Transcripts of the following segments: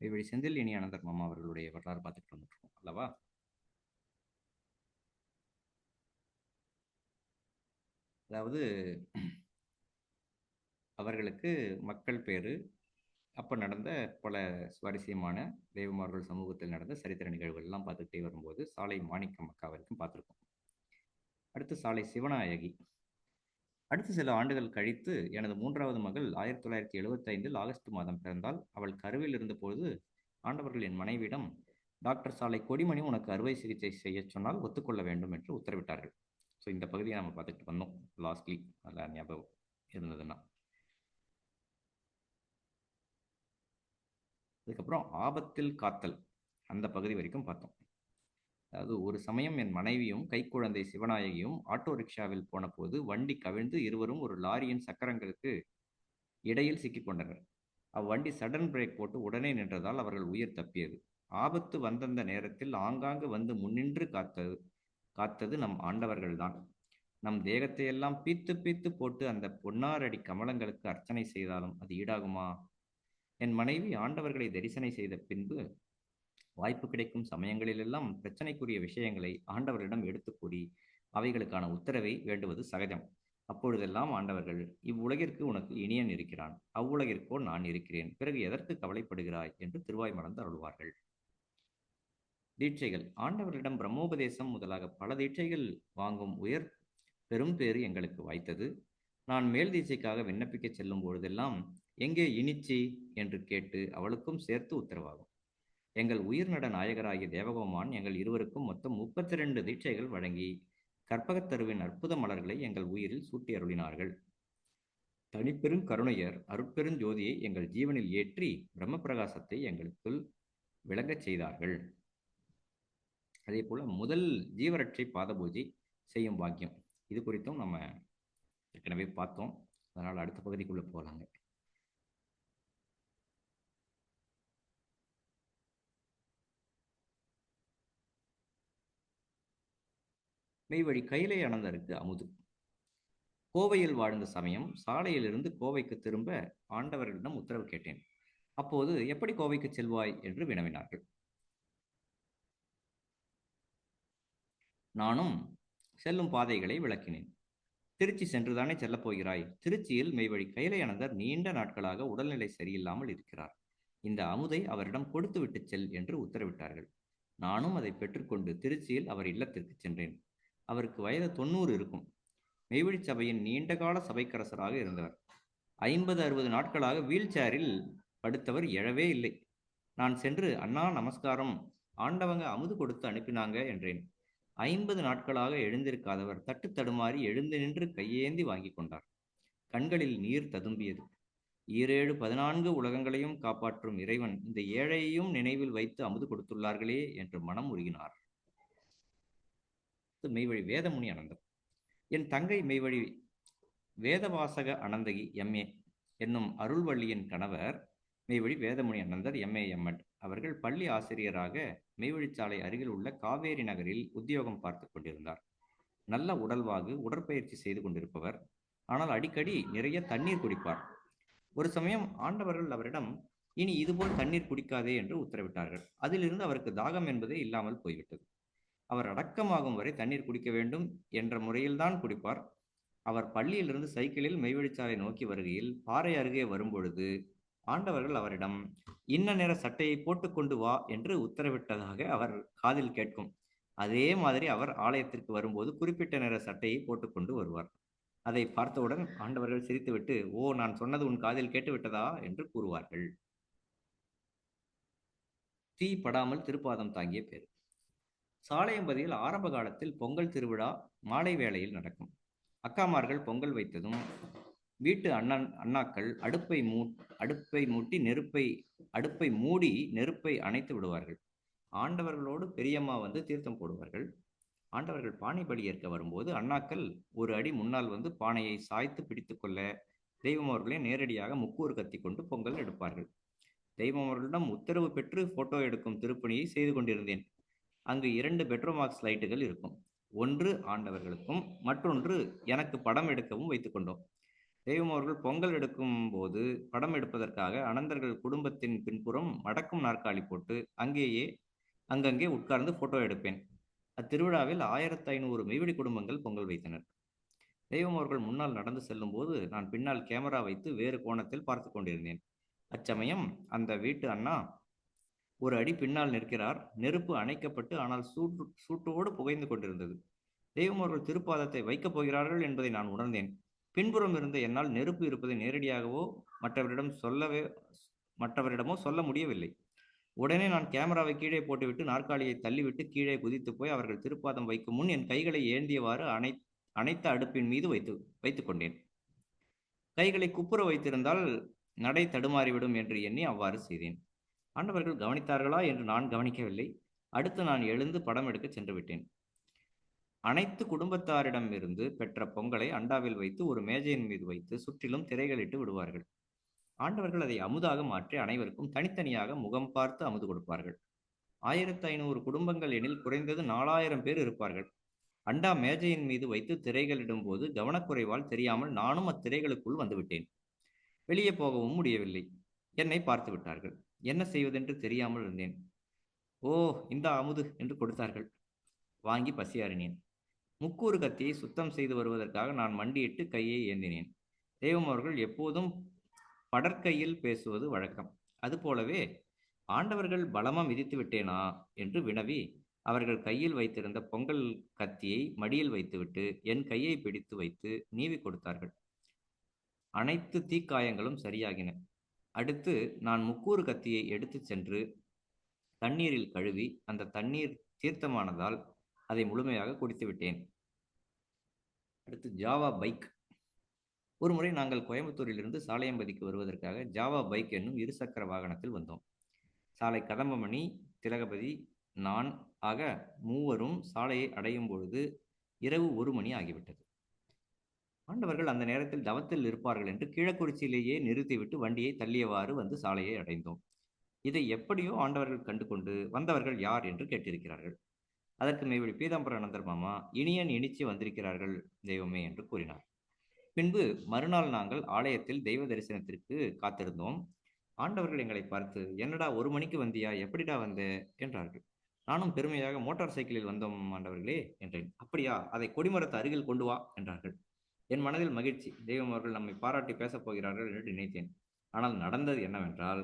இப்படி செந்தில் இனி அனந்தர் மாமா அவர்களுடைய வரலாறு பார்த்துட்டு வந்துருக்கோம் அல்லவா? அதாவது அவர்களுக்கு மக்கள் பேரு அப்போ நடந்த பல சுவாரஸ்யமான தெய்வமார்கள் சமூகத்தில் நடந்த சரித்திர நிகழ்வுகள்லாம் பார்த்துக்கிட்டே வரும்போது சாலை மாணிக்கம் அக்கா வரைக்கும் பார்த்துருக்கோம். அடுத்து சாலை சிவநாயகி. அடுத்து சில ஆண்டுகள் கழித்து எனது மூன்றாவது மகள் ஆயிரத்தி தொள்ளாயிரத்தி எழுபத்தைந்தில் ஆகஸ்ட் மாதம் பிறந்தால் அவள் கருவில் இருந்தபோது ஆண்டவர்கள் என் மனைவியிடம் டாக்டர் சாலை கொடிமணி உனக்கு அறுவை சிகிச்சை செய்ய சொன்னால் ஒத்துக்கொள்ள வேண்டும் என்று உத்தரவிட்டார்கள். ஸோ இந்த பகுதியை நம்ம பார்த்துட்டு வந்தோம். லாஸ்ட்லி அதில் ஞாபகம் இருந்ததுன்னா. அதுக்கப்புறம் ஆபத்தில் காத்தல். அந்த பகுதி வரைக்கும் பார்த்தோம். அதாவது ஒரு சமயம் என் மனைவியும் கைக்குழந்தை சிவநாயகியும் ஆட்டோ ரிக்ஷாவில் போன போது வண்டி கவிழ்ந்து இருவரும் ஒரு லாரியின் சக்கரங்களுக்கு இடையில் சிக்கிக்கொண்டனர் அவ்வண்டி சடன் பிரேக் போட்டு உடனே நின்றதால் அவர்கள் உயிர் தப்பியது. ஆபத்து வந்தந்த நேரத்தில் ஆங்காங்கு வந்து முன்னின்று காத்தது காத்தது நம் ஆண்டவர்கள்தான். நம் தேகத்தையெல்லாம் பீத்து பீத்து போட்டு அந்த பொன்னாரடி கமலங்களுக்கு அர்ச்சனை செய்தாலும் அது ஈடாகுமா? என் மனைவி ஆண்டவர்களை தரிசனை செய்த பின்பு வாய்ப்பு கிடைக்கும் சமயங்களிலெல்லாம் பிரச்சனைக்குரிய விஷயங்களை ஆண்டவரிடம் எடுத்து கூறி அவைகளுக்கான உத்தரவை வேண்டுவது சகஜம். அப்பொழுதெல்லாம் ஆண்டவர்கள் இவ்வுலகிற்கு உனக்கு இனியன் இருக்கிறான். அவ்வுலகிற்கோ நான் இருக்கிறேன். பிறகு எதற்கு கவலைப்படுகிறாய்? என்று திருவாய் மறந்து அருள்வார்கள். தீட்சைகள். ஆண்டவரிடம் பிரம்மோபதேசம் முதலாக பல தீட்சைகள் வாங்கும் உயர் பெரும் பேறு எங்களுக்கு வாய்த்தது. நான் மேல் தீட்சைக்காக விண்ணப்பிக்க செல்லும் பொழுதெல்லாம் எங்கே இனிச்சி? என்று கேட்டு அவளுக்கும் சேர்த்து உத்தரவாகும். எங்கள் உயிர்நட நாயகராகிய தேவகோமான் எங்கள் இருவருக்கும் மொத்தம் முப்பத்தி ரெண்டு தீட்சைகள் வழங்கி கற்பகத்தருவின் அற்புத மலர்களை எங்கள் உயிரில் சூட்டி அருளினார்கள். தனிப்பெரும் கருணையர் அருட்பெருஞ்சோதியை எங்கள் ஜீவனில் ஏற்றி பிரம்ம பிரகாசத்தை எங்களுக்குள் விளங்கச் செய்தார்கள். அதே போல முதல் ஜீவரட்சை பாத பூஜை செய்யும் பாக்கியம். இது குறித்தும் நம்ம ஏற்கனவே பார்த்தோம். அதனால் அடுத்த பகுதிக்குள்ளே போகலாங்க. மெய்வழி கைலை அனந்தருக்கு அமுது. கோவையில் வாழ்ந்த சமயம் சாலையிலிருந்து கோவைக்கு திரும்ப ஆண்டவர்களிடம் உத்தரவு கேட்டேன். அப்போது எப்படி கோவைக்கு செல்வாய் என்று வினவினார்கள். நானும் செல்லும் பாதைகளை விளக்கினேன். திருச்சி சென்றுதானே செல்லப் போகிறாய்? திருச்சியில் மெய்வழி கைலையானந்தர் நீண்ட நாட்களாக உடல்நிலை சரியில்லாமல் இருக்கிறார். இந்த அமுதை அவரிடம் கொடுத்துவிட்டு செல் என்று உத்தரவிட்டார்கள். நானும் அதை பெற்றுக்கொண்டு திருச்சியில் அவர் இல்லத்திற்கு சென்றேன். அவருக்கு வயது தொண்ணூறு இருக்கும். மெய்வழி சபையின் நீண்டகால சபைக்கரசராக இருந்தவர். ஐம்பது அறுபது நாட்களாக வீல் சேரில் படுத்தவர் எழவே இல்லை. நான் சென்று அண்ணா நமஸ்காரம். ஆண்டவங்க அமுது கொடுத்து அனுப்பினாங்க என்றேன். ஐம்பது நாட்களாக எழுந்திருக்காதவர் தட்டு தடுமாறி எழுந்து நின்று கையேந்தி வாங்கி கொண்டார். கண்களில் நீர் ததும்பியது. ஈரேழு பதினான்கு உலகங்களையும் காப்பாற்றும் இறைவன் இந்த ஏழையையும் நினைவில் வைத்து அமுது கொடுத்துள்ளார்களே என்று மனம் உருகினார். மெய்வழி வேதமுனி அனந்தர் என் தங்கை மெய்வழி வேதவாசக அனந்தகி எம்ஏ என்னும் அருள்வள்ளியின் கணவர் மெய்வழி வேதமுனி அனந்தர் எம்ஏ எம்எட் அவர்கள் பள்ளி ஆசிரியராக மெய்வழிச்சாலை அருகில் உள்ள காவேரி நகரில் உத்தியோகம் பார்த்து கொண்டிருந்தார். நல்ல உடல்வாகு உடற்பயிற்சி செய்து கொண்டிருப்பவர். ஆனால் அடிக்கடி நிறைய தண்ணீர் குடிப்பார். ஒரு சமயம் ஆண்டவர்கள் அவரிடம் இனி இதுபோல் தண்ணீர் குடிக்காதே என்று உத்தரவிட்டார்கள். அதிலிருந்து அவருக்கு தாகம் என்பதே இல்லாமல் போய்விட்டது. அவர் அடக்கமாகும் வரை தண்ணீர் குடிக்க வேண்டும் என்ற முறையில்தான் குடிப்பார். அவர் பள்ளியிலிருந்து சைக்கிளில் மெய்வெளிச்சாலை நோக்கி வருகையில் பாறை அருகே வரும்பொழுது ஆண்டவர்கள் அவரிடம் இன்ன நேர சட்டையை போட்டுக்கொண்டு வா என்று உத்தரவிட்டதாக அவர் காதில் கேட்கும். அதே மாதிரி அவர் ஆலயத்திற்கு வரும்போது குறிப்பிட்ட நேர சட்டையை போட்டுக்கொண்டு வருவார். அதை பார்த்தவுடன் ஆண்டவர்கள் சிரித்துவிட்டு ஓ நான் சொன்னது உன் காதில் கேட்டுவிட்டதா? என்று கூறுவார்கள். தீ படாமல் திருப்பாதம் தாங்கிய பேர். சாலையம்பதியில் ஆரம்ப காலத்தில் பொங்கல் திருவிழா மாலை வேளையில் நடக்கும். அக்காமார்கள் பொங்கல் வைத்ததும் வீட்டு அண்ணன் அண்ணாக்கள் அடுப்பை மூ அடுப்பை மூட்டி நெருப்பை அடுப்பை மூடி நெருப்பை அணைத்து விடுவார்கள். ஆண்டவர்களோடு பெரியம்மா வந்து தீர்த்தம் போடுவார்கள். ஆண்டவர்கள் பானை பலி ஏற்க வரும்போது அண்ணாக்கள் ஒரு அடி முன்னால் வந்து பானையை சாய்த்து பிடித்து கொள்ள தெய்வம் அவர்களே நேரடியாக முக்கூறு கத்தி கொண்டு பொங்கல் எடுப்பார்கள். தெய்வம் அவர்களிடம் உத்தரவு பெற்று போட்டோ எடுக்கும் திருப்பணியை செய்து கொண்டிருந்தேன். அங்கு இரண்டு பெட்ரோமாக்ஸ் லைட்டுகள் இருக்கும். ஒன்று ஆண்டவர்களுக்கும் மற்றொன்று எனக்கு படம் எடுக்கவும் வைத்துக்கொண்டோம் தெய்வம் அவர்கள் பொங்கல் எடுக்கும் போது படம் எடுப்பதற்காக அனந்தர்கள் குடும்பத்தின் பின்புறம் மடக்கும் நாற்காலி போட்டு அங்கேயே அங்கங்கே உட்கார்ந்து போட்டோ எடுப்பேன். அத்திருவிழாவில் ஆயிரத்தி ஐநூறு மெய்வெடி குடும்பங்கள் பொங்கல் வைத்தனர். தெய்வம் அவர்கள் முன்னால் நடந்து செல்லும் போது நான் பின்னால் கேமரா வைத்து வேறு கோணத்தில் பார்த்து கொண்டிருந்தேன். அச்சமயம் அந்த வீட்டு அண்ணா ஒரு அடி பின்னால் நிற்கிறார். நெருப்பு அணைக்கப்பட்டு ஆனால் சூட்டு சூட்டோடு புகைந்து கொண்டிருந்தது. தெய்வம் அவர்கள் திருப்பாதத்தை வைக்கப் போகிறார்கள் என்பதை நான் உணர்ந்தேன். பின்புறம் இருந்த என்னால் நெருப்பு இருப்பதை நேரடியாகவோ மற்றவரிடம் சொல்லவே மற்றவரிடமோ சொல்ல முடியவில்லை. உடனே நான் கேமராவை கீழே போட்டுவிட்டு நாற்காலியை தள்ளிவிட்டு கீழே குதித்து போய் அவர்கள் திருப்பாதம் வைக்கும் முன் என் கைகளை ஏந்தியவாறு அனை அனைத்த அடுப்பின் மீது வைத்து வைத்துக் கொண்டேன். கைகளை குப்புற வைத்திருந்தால் நடை தடுமாறிவிடும் என்று எண்ணி அவ்வாறு செய்தேன். ஆண்டவர்கள் கவனித்தார்களா என்று நான் கவனிக்கவில்லை. அடுத்து நான் எழுந்து படம் எடுக்க சென்று விட்டேன் அனைத்து குடும்பத்தாரிடமிருந்து பெற்ற பொங்கலை அண்டாவில் வைத்து ஒரு மேஜையின் மீது வைத்து சுற்றிலும் திரைகளிட்டு விடுவார்கள். ஆண்டவர்கள் அதை அமுதாக மாற்றி அனைவருக்கும் தனித்தனியாக முகம் பார்த்து அமுது கொடுப்பார்கள். ஆயிரத்து ஐநூறு குடும்பங்கள் எனில் குறைந்தது நாலாயிரம் பேர் இருப்பார்கள். அண்டா மேஜையின் மீது வைத்து திரைகளிடும் போது கவனக்குறைவால் தெரியாமல் நானும் அத்திரைகளுக்குள் வந்துவிட்டேன். வெளியே போகவும் முடியவில்லை. என்னை பார்த்து விட்டார்கள். என்ன செய்வதென்று தெரியாமல் இருந்தேன். ஓ இந்த அமுது என்று கொடுத்தார்கள். வாங்கி பசியாறினேன். முக்கூறு கத்தியை சுத்தம் செய்து வருவதற்காக நான் மண்டியிட்டு கையை ஏந்தினேன். தெய்வம் அவர்கள் எப்போதும் படற்கையில் பேசுவது வழக்கம். அதுபோலவே ஆண்டவர்கள் பலமா மிதித்து விட்டேனா? என்று வினவி அவர்கள் கையில் வைத்திருந்த பொங்கல் கத்தியை மடியில் வைத்துவிட்டு என் கையை பிடித்து வைத்து நீவி கொடுத்தார்கள். அனைத்து தீக்காயங்களும் சரியாகின. அடுத்து நான் முக்கூறு கத்தியை எடுத்துச் சென்று தண்ணீரில் கழுவி அந்த தண்ணீர் தீர்த்தமானதால் அதை முழுமையாக குடித்து விட்டேன் அடுத்து ஜாவா பைக். ஒரு முறை நாங்கள் கோயம்புத்தூரிலிருந்து சாலையம்பதிக்கு வருவதற்காக ஜாவா பைக் என்னும் இருசக்கர வாகனத்தில் வந்தோம். சாலை கதம்பமணி திலகபதி நான் ஆக மூவரும் சாலையை அடையும் பொழுது இரவு ஒரு மணி ஆகிவிட்டது. ஆண்டவர்கள் அந்த நேரத்தில் தவத்தில் இருப்பார்கள் என்று கீழக்குறிச்சியிலேயே நிறுத்திவிட்டு வண்டியை தள்ளியவாறு வந்து சாலையை அடைந்தோம். இதை எப்படியோ ஆண்டவர்கள் கண்டு கொண்டு வந்தவர்கள் யார் என்று கேட்டிருக்கிறார்கள். அதற்கு மேவழி பீதாம்பரானந்தர் மாமா இனியன் இனிச்சு வந்திருக்கிறார்கள் தெய்வமே என்று கூறினார். பின்பு மறுநாள் நாங்கள் ஆலயத்தில் தெய்வ தரிசனத்திற்கு காத்திருந்தோம். ஆண்டவர்கள் எங்களை பார்த்து என்னடா ஒரு மணிக்கு வந்தியா? எப்படிடா வந்த? என்றார்கள். நானும் பெருமையாக மோட்டார் சைக்கிளில் வந்தோம் ஆண்டவர்களே என்றேன். அப்படியா அதை கொடிமரத்து அருகில் கொண்டு வா என்றார்கள். என் மனதில் மகிழ்ச்சி. தெய்வம் அவர்கள் நம்மை பாராட்டி பேசப் போகிறார்கள் என்று நினைத்தேன். ஆனால் நடந்தது என்னவென்றால்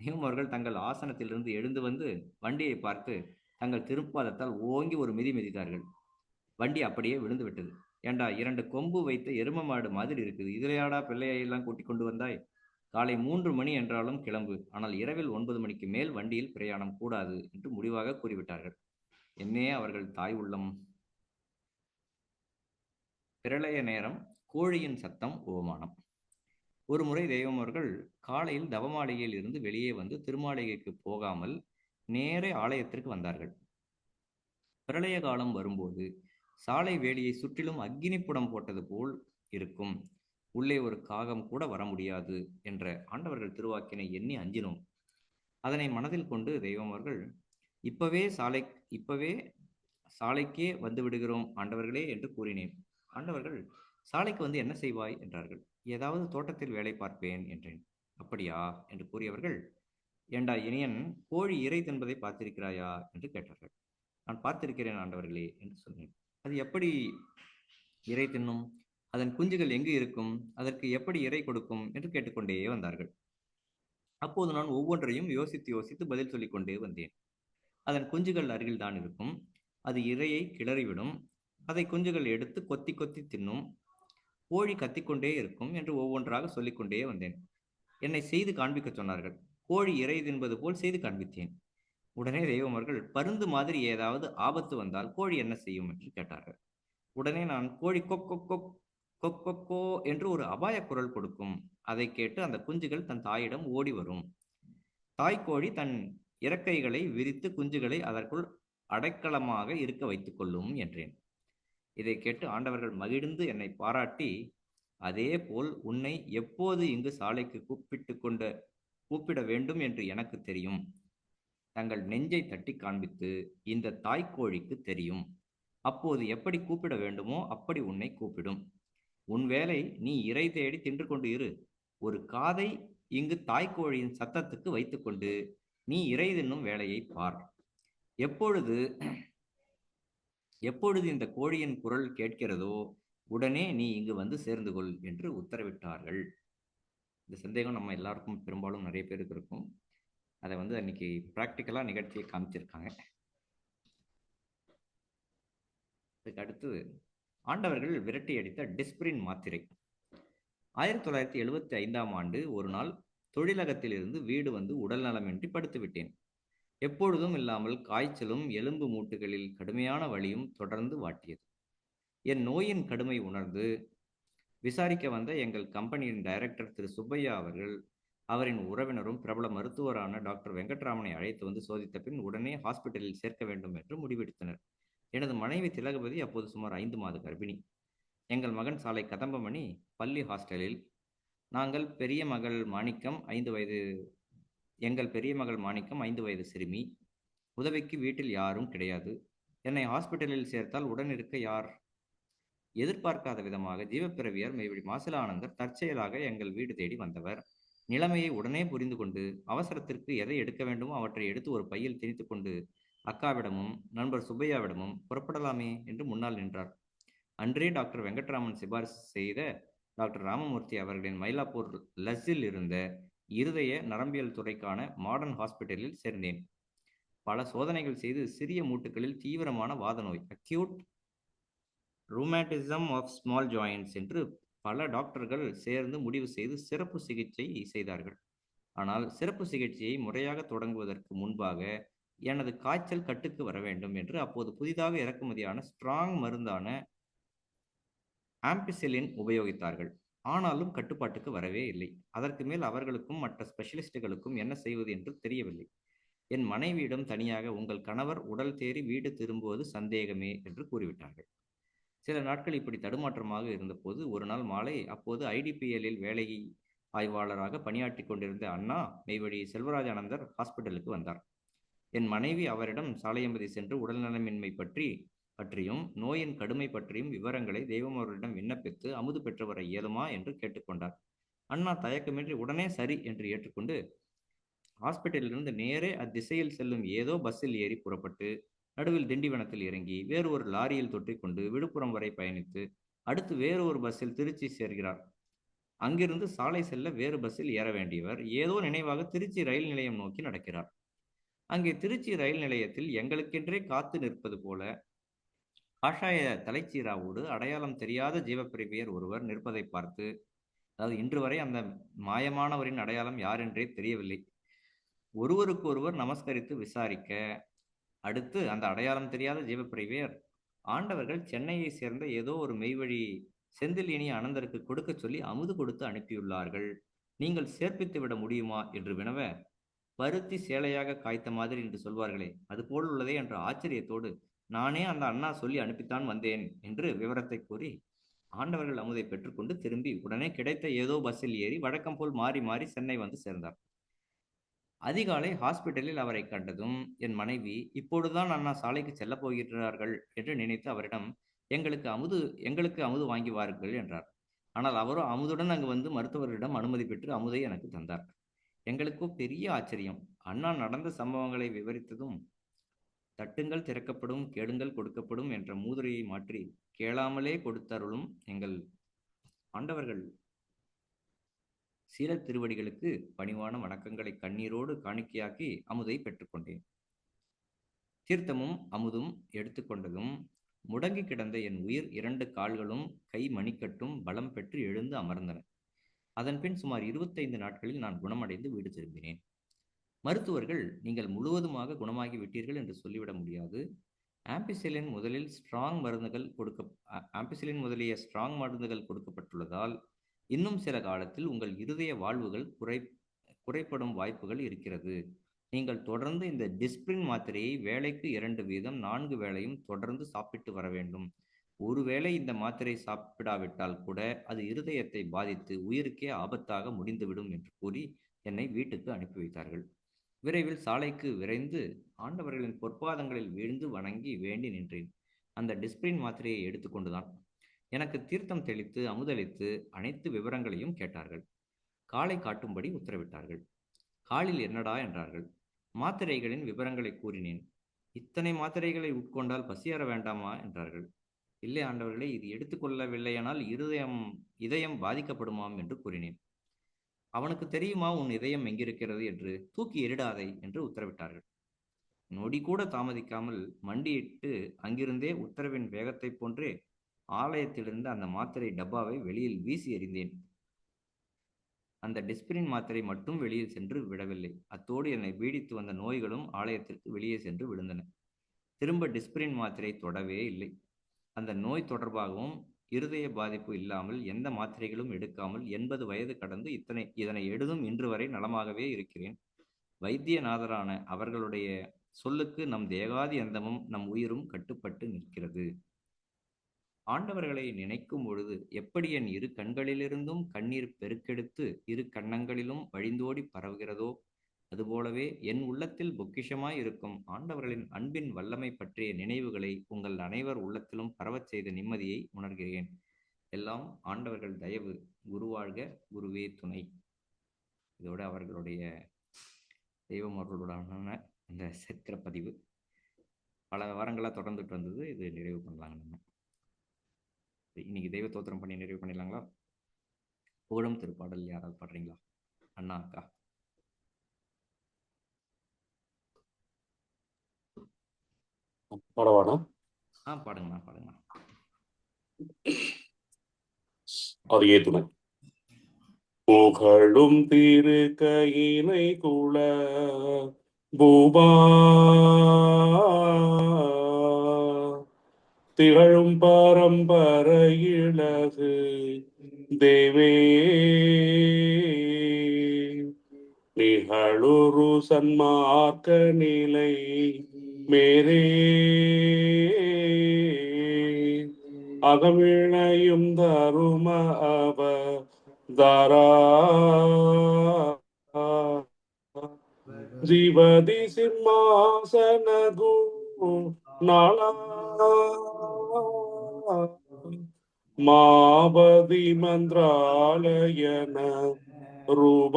தெய்வம் அவர்கள் தங்கள் ஆசனத்திலிருந்து எழுந்து வந்து வண்டியை பார்த்து தங்கள் திருப்பாதத்தால் ஓங்கி ஒரு மிதி மிதித்தார்கள். வண்டி அப்படியே விழுந்து விட்டது. ஏண்டா இரண்டு கொம்பு வைத்த எரும மாடு மாதிரி இருக்குது. இதிலையாடா பிள்ளையெல்லாம் கூட்டிக் கொண்டு வந்தாய்? காலை மூன்று மணி என்றாலும் கிளம்பு. ஆனால் இரவில் ஒன்பது மணிக்கு மேல் வண்டியில் பிரயாணம் கூடாது என்று முடிவாக கூறிவிட்டார்கள். என்னே அவர்கள் தாய் உள்ளம். பிரளய நேரம் கோழியின் சத்தம் ஓமானம் ஒரு முறை தெய்வம் அவர்கள் காலையில் தவமாளிகையில் இருந்து வெளியே வந்து திருமாளிகைக்கு போகாமல் நேரே ஆலயத்திற்கு வந்தார்கள். பிரளய காலம் வரும்போது சாலை வேலியை சுற்றிலும் அக்கினிப்புடம் போட்டது போல் இருக்கும். உள்ளே ஒரு காகம் கூட வர முடியாது என்ற ஆண்டவர்கள் திருவாக்கினை எண்ணி அஞ்சினோம். அதனை மனதில் கொண்டு தெய்வம் அவர்கள் இப்பவே சாலை இப்பவே சாலைக்கே வந்து விடுகிறோம் ஆண்டவர்களே என்று கூறினேன். ஆண்டவர்கள் சாலைக்கு வந்து என்ன செய்வாய் என்றார்கள். ஏதாவது தோட்டத்தில் வேலை பார்ப்பேன் என்றேன். அப்படியா? என்று கூறியவர்கள் ஏண்டா இனியன் கோழி இறை தின்பதை பார்த்திருக்கிறாயா? என்று கேட்டார்கள். நான் பார்த்திருக்கிறேன் ஆண்டவர்களே என்று சொன்னேன். அது எப்படி இறை தின்னும்? அதன் குஞ்சுகள் எங்கு இருக்கும்? அதற்கு எப்படி இறை கொடுக்கும்? என்று கேட்டுக்கொண்டே வந்தார்கள். அப்போது நான் ஒவ்வொன்றையும் யோசித்து யோசித்து பதில் சொல்லிக் கொண்டே வந்தேன். அதன் குஞ்சுகள் அருகில் தான் இருக்கும். அது இரையை கிளறிவிடும். அதை குஞ்சுகள் எடுத்து கொத்தி கொத்தி தின்னும். கோழி கத்திக்கொண்டே இருக்கும் என்று ஒவ்வொன்றாக சொல்லிக்கொண்டே வந்தேன். என்னை செய்து காண்பிக்க சொன்னார்கள். கோழி இறை தின்பது போல் செய்து காண்பித்தேன். உடனே தெய்வமர்கள் பருந்து மாதிரி ஏதாவது ஆபத்து வந்தால் கோழி என்ன செய்யும்? என்று கேட்டார்கள். உடனே நான் கோழி கொக் கொக் கொக் கொக் கொக்கோ என்று ஒரு அபாய குரல் கொடுக்கும். அதை கேட்டு அந்த குஞ்சுகள் தன் தாயிடம் ஓடி வரும். தாய்க்கோழி தன் இறக்கைகளை விரித்து குஞ்சுகளை அதற்குள் அடைக்கலமாக இருக்க வைத்துக் கொள்ளும் என்றேன். இதை கேட்டு ஆண்டவர்கள் மகிழ்ந்து என்னை பாராட்டி அதே போல் உன்னை எப்போது இங்கு சாலைக்கு கூப்பிட்டு கொண்ட கூப்பிட வேண்டும் என்று எனக்கு தெரியும். தங்கள் நெஞ்சை தட்டி காண்பித்து இந்த தாய்க்கோழிக்கு தெரியும். அப்போது எப்படி கூப்பிட வேண்டுமோ அப்படி உன்னை கூப்பிடும். உன் வேலை நீ இறை தேடி தின்று கொண்டு இரு. ஒரு காதை இங்கு தாய்க்கோழியின் சத்தத்துக்கு வைத்துக்கொண்டு நீ இறை தின்னும் வேலையை பார். எப்பொழுது எப்பொழுது இந்த கோழியின் குரல் கேட்கிறதோ உடனே நீ இங்கு வந்து சேர்ந்து கொள் என்று உத்தரவிட்டார்கள். இந்த சந்தேகம் நம்ம எல்லாருக்கும் பெரும்பாலும் நிறைய பேருக்கு இருக்கும். அதை வந்து அன்னைக்கு ப்ராக்டிக்கலாக நிகழ்ச்சியை காமிச்சிருக்காங்க. அதுக்கு அடுத்தது ஆண்டவர்கள் விரட்டி அடித்த டிஸ்பிரின் மாத்திரை. ஆயிரத்தி தொள்ளாயிரத்தி எழுபத்தி ஐந்தாம் ஆண்டு ஒரு நாள் தொழிலகத்திலிருந்து வீடு வந்து உடல் நலமின்றி படுத்து விட்டேன் எப்பொழுதும் இல்லாமல் காய்ச்சலும் எலும்பு மூட்டுகளில் கடுமையான வலியும் தொடர்ந்து வாட்டியது. என் நோயின் கடுமை உணர்ந்து விசாரிக்க வந்த எங்கள் கம்பெனியின் டைரக்டர் திரு சுப்பையா அவர்கள் அவரின் உறவினரும் பிரபல மருத்துவரான டாக்டர் வெங்கட்ராமனை அழைத்து வந்து சோதித்த பின் உடனே ஹாஸ்பிட்டலில் சேர்க்க வேண்டும் என்று முடிவெடுத்தனர். எனது மனைவி திலகபதி அப்போது சுமார் ஐந்து மாத கர்ப்பிணி. எங்கள் மகன் சாலை கதம்பமணி பள்ளி ஹாஸ்டலில். நாங்கள் பெரிய மகள் மாணிக்கம் ஐந்து வயது எங்கள் பெரிய மகள் மாணிக்கம் ஐந்து வயது சிறுமி. உதவிக்கு வீட்டில் யாரும் கிடையாது. என்னை ஹாஸ்பிட்டலில் சேர்த்தால் உடன் இருக்க யார்? எதிர்பார்க்காத விதமாக ஜீவப்பிரவியர் மேபடி மாசிலானந்தர் தற்செயலாக எங்கள் வீடு தேடி வந்தவர். நிலைமையை உடனே புரிந்து கொண்டு அவசரத்திற்கு எதை எடுக்க வேண்டுமோ அவற்றை எடுத்து ஒரு பையில் திணித்து கொண்டு அக்காவிடமும் நண்பர் சுப்பையாவிடமும் புறப்படலாமே என்று முன்னால் நின்றார். அன்றே டாக்டர் வெங்கட்ராமன் சிபாரிசு செய்த டாக்டர் ராமமூர்த்தி அவர்களின் மயிலாப்பூர் லஸ்ஸில் இருந்த இருதய நரம்பியல் துறைக்கான மாடர்ன் ஹாஸ்பிட்டலில் சேர்ந்தேன். பல சோதனைகள் செய்து சிறிய மூட்டுகளில் தீவிரமான வாத நோய் acute rheumatism of small joints என்று பல டாக்டர்கள் சேர்ந்து முடிவு செய்து சிறப்பு சிகிச்சை செய்தார்கள். ஆனால் சிறப்பு சிகிச்சையை முறையாக தொடங்குவதற்கு முன்பாக எனது காய்ச்சல் கட்டுக்கு வர வேண்டும் என்று அப்போது புதிதாக இறக்குமதியான ஸ்ட்ராங் மருந்தான ஆம்பிசிலின் உபயோகித்தார்கள். ஆனாலும் கட்டுப்பாட்டுக்கு வரவே இல்லை. அதற்கு மேல் அவர்களுக்கும் மற்ற ஸ்பெஷலிஸ்டுகளுக்கும் என்ன செய்வது என்று தெரியவில்லை. என் மனைவியிடம் தனியாக உங்கள் கணவர் உடல் தேறி வீடு திரும்புவது சந்தேகமே என்று கூறிவிட்டார்கள். சில நாட்கள் இப்படி தடுமாற்றமாக இருந்தபோது ஒரு நாள் மாலை அப்போது ஐடிபிஎல்லில் வேலை ஆய்வாளராக பணியாற்றி கொண்டிருந்த அண்ணா மெய்வழி செல்வராஜானந்தர் ஹாஸ்பிட்டலுக்கு வந்தார். என் மனைவி அவரிடம் சாலையம்பதி சென்று உடல்நலமின்மை பற்றி பற்றியும் நோயின் கடுமை பற்றியும் விவரங்களை தெய்வம் அவர்களிடம் விண்ணப்பித்து அமுது பெற்று வர இயலுமா என்று கேட்டுக்கொண்டார். அண்ணா தயக்கமின்றி உடனே சரி என்று ஏற்றுக்கொண்டு ஹாஸ்பிட்டலிலிருந்து நேரே அத்திசையில் செல்லும் ஏதோ பஸ்ஸில் ஏறி புறப்பட்டு நடுவில் திண்டிவனத்தில் இறங்கி வேறு ஒரு லாரியில் தொற்றிக்கொண்டு விழுப்புரம் வரை பயணித்து அடுத்து வேறு ஒரு பஸ்ஸில் திருச்சி சேர்கிறார். அங்கிருந்து சாலை செல்ல வேறு பஸ்ஸில் ஏற வேண்டியவர் ஏதோ நினைவாக திருச்சி ரயில் நிலையம் நோக்கி நடக்கிறார். அங்கே திருச்சி ரயில் நிலையத்தில் எங்களுக்கென்றே காத்து நிற்பது போல ஆஷாய தலைச்சீராவோடு அடையாளம் தெரியாத ஜீவப்பிரிவியர் ஒருவர் நிற்பதை பார்த்து அதாவது இன்று வரை அந்த மாயமானவரின் அடையாளம் யார் என்றே தெரியவில்லை. ஒருவருக்கு ஒருவர் நமஸ்கரித்து விசாரிக்க அடுத்து அந்த அடையாளம் தெரியாத ஜீவப்பிரிவியர் ஆண்டவர்கள் சென்னையை சேர்ந்த ஏதோ ஒரு மெய்வழி செந்திலினி அனந்தருக்கு கொடுக்க சொல்லி அமுது கொடுத்து அனுப்பியுள்ளார்கள். நீங்கள் சேர்ப்பித்து விட முடியுமா? என்று வினவ பருத்தி சேலையாக காய்த்த மாதிரி என்று சொல்வார்களே அது போல் உள்ளதே என்ற ஆச்சரியத்தோடு நானே அந்த அண்ணா சொல்லி அனுப்பித்தான் வந்தேன் என்று விவரத்தை கூறி ஆண்டவர்கள் அமுதை பெற்றுக்கொண்டு திரும்பி உடனே கிடைத்த ஏதோ பஸ்ஸில் ஏறி வழக்கம் போல் மாறி மாறி சென்னை வந்து சேர்ந்தார். அதிகாலை ஹாஸ்பிட்டலில் அவரை கண்டதும் என் மனைவி இப்பொழுதுதான் அண்ணா சாலைக்கு செல்லப் போகிறார்கள் என்று நினைத்து அவரிடம் எங்களுக்கு அமுது எங்களுக்கு அமுது வாங்கி வாருங்கள் என்றார். ஆனால் அவரோ அமுதுடன் அங்கு வந்து மருத்துவர்களிடம் அனுமதி பெற்று அமுதை எனக்கு தந்தார். எங்களுக்கோ பெரிய ஆச்சரியம். அண்ணா நடந்த சம்பவங்களை விவரித்ததும் தட்டுங்கள் திறக்கப்படும் கேளுங்கள் கொடுக்கப்படும் என்ற மூதுரையை மாற்றி கேளாமலே கொடுத்தருளும் எங்கள் ஆண்டவர்கள். சீர திருவடிகளுக்கு பணிவான வணக்கங்களை கண்ணீரோடு காணிக்கையாக்கி அமுதை பெற்றுக்கொண்டேன். தீர்த்தமும் அமுதும் எடுத்துக்கொண்டதும் முடங்கி கிடந்த என் உயிர் இரண்டு கால்களும் கை மணிக்கட்டும் பலம் பெற்று எழுந்து அமர்ந்தன. அதன்பின் சுமார் இருபத்தைந்து நாட்களில் நான் குணமடைந்து வீடு திரும்பினேன். மருத்துவர்கள் நீங்கள் முழுவதுமாக குணமாகி விட்டீர்கள் என்று சொல்லிவிட முடியாது. ஆம்பிசிலின் முதலில் ஸ்ட்ராங் மருந்துகள் கொடுக்க ஆம்பிசிலின் முதலிய ஸ்ட்ராங் மருந்துகள் கொடுக்கப்பட்டுள்ளதால் இன்னும் சில காலத்தில் உங்கள் இருதய வாழ்வுகள் குறை குறைப்படும் வாய்ப்புகள் இருக்கிறது. நீங்கள் தொடர்ந்து இந்த டிஸ்பிரின் மாத்திரையை வேலைக்கு இரண்டு வீதம் நான்கு வேளையும் தொடர்ந்து சாப்பிட்டு வர வேண்டும். ஒருவேளை இந்த மாத்திரை சாப்பிடாவிட்டால் கூட அது இருதயத்தை பாதித்து உயிருக்கே ஆபத்தாக முடிந்துவிடும் என்று கூறி என்னை வீட்டுக்கு அனுப்பி வைத்தார்கள். விரைவில் சாலைக்கு விரைந்து ஆண்டவர்களின் பொற்பாதங்களில் வீழ்ந்து வணங்கி வேண்டி நின்றேன். அந்த டிஸ்பிரின் மாத்திரையை எடுத்துக்கொண்டுதான் எனக்கு தீர்த்தம் தெளித்து அமுதளித்து அனைத்து விவரங்களையும் கேட்டார்கள். காலை காட்டும்படி உத்தரவிட்டார்கள். காலில் என்னடா என்றார்கள். மாத்திரைகளின் விவரங்களை கூறினேன். இத்தனை மாத்திரைகளை உட்கொண்டால் பசியாற வேண்டாமா என்றார்கள். இல்லை ஆண்டவர்களே இது எடுத்துக்கொள்ளவில்லையானால் இருதயம் இதயம் பாதிக்கப்படுமாம் என்று கூறினேன். அவனுக்கு தெரியுமா உன் இதயம் எங்கிருக்கிறது என்று? தூக்கி எரிடாதை என்று உத்தரவிட்டார்கள். நொடி கூட தாமதிக்காமல் மண்டியிட்டு அங்கிருந்தே உத்தரவின் வேகத்தைப் போன்றே ஆலயத்திலிருந்து அந்த மாத்திரை டப்பாவை வெளியில் வீசி எறிந்தேன். அந்த டிஸ்பிரின் மாத்திரை மட்டும் வெளியில் சென்று விடவில்லை. அத்தோடு என்னை பீடித்து வந்த நோய்களும் ஆலயத்திற்கு வெளியே சென்று விழுந்தன. திரும்ப டிஸ்பிரின் மாத்திரை தொடவே இல்லை. அந்த நோய் தொடர்பாகவும் இருதய பாதிப்பு இல்லாமல் எந்த மாத்திரைகளும் எடுக்காமல் எண்பது வயது கடந்து இத்தனை இதனை எழுதும் இன்று வரை நலமாகவே இருக்கிறேன். வைத்தியநாதரான அவர்களுடைய சொல்லுக்கு நம் தேகாதி அந்தமும் நம் உயிரும் கட்டுப்பட்டு நிற்கிறது. ஆண்டவர்களை நினைக்கும் பொழுது எப்படி என் இரு கண்களிலிருந்தும் கண்ணீர் பெருக்கெடுத்து இரு கன்னங்களிலும் வழிந்தோடி பரவுகிறதோ அதுபோலவே என் உள்ளத்தில் பொக்கிஷமாய் இருக்கும் ஆண்டவர்களின் அன்பின் வல்லமை பற்றிய நினைவுகளை உங்கள் அனைவர் உள்ளத்திலும் பரவச் செய்த நிம்மதியை உணர்கிறேன். எல்லாம் ஆண்டவர்கள் தயவு குருவாழ்க குருவே துணை. இதோடு அவர்களுடைய தெய்வம் அவர்களுடனான இந்த சரித்திர பதிவு பல வாரங்களாக தொடர்ந்துட்டு வந்தது. இது நிறைவு பண்ணலாங்க நம்ம. இன்னைக்கு தெய்வ தோத்திரம் பண்ணி நிறைவு பண்ணிடலாங்களா? புகழும் திருப்பாடல் யாராவது பாடுறீங்களா? அண்ணா அக்கா. பாடவானா ஆ பாடுங்கண்ணா பாடுங்கண்ணா. அது துணை. புகழும் திரு கையினை குள பூபா. திகழும் பரம்பரையிலகு தேவே. நிகழுரு சன்மார்க்க நிலை മേരെ. അകവീണയും ദാരുമ അവ ദാരാ ജീവതി സിംഹാസനഗു നാള. മാവതി മന്ത്രാലയന രൂപ.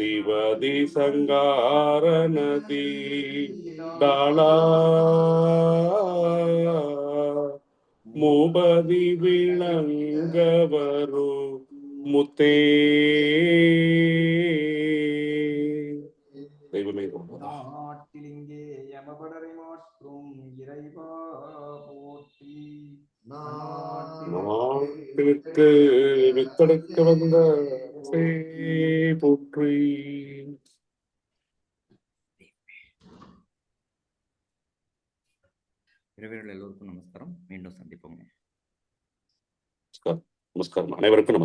திவதி சங்கார நதி டாளா மூபதி விளங்கவரு முத்தே தெய்வமே நாட்டிலிங்கே யமபடரை மாற்றும் இறைவா போற்றி நாட்டிற்கு வித்தெடுக்க வந்த அரசே போற்றி இறைவர்கள் எல்லோருக்கும் நமஸ்காரம் மீண்டும் சந்திப்போங்க நமஸ்காரம். அனைவருக்கும் நமஸ்காரம்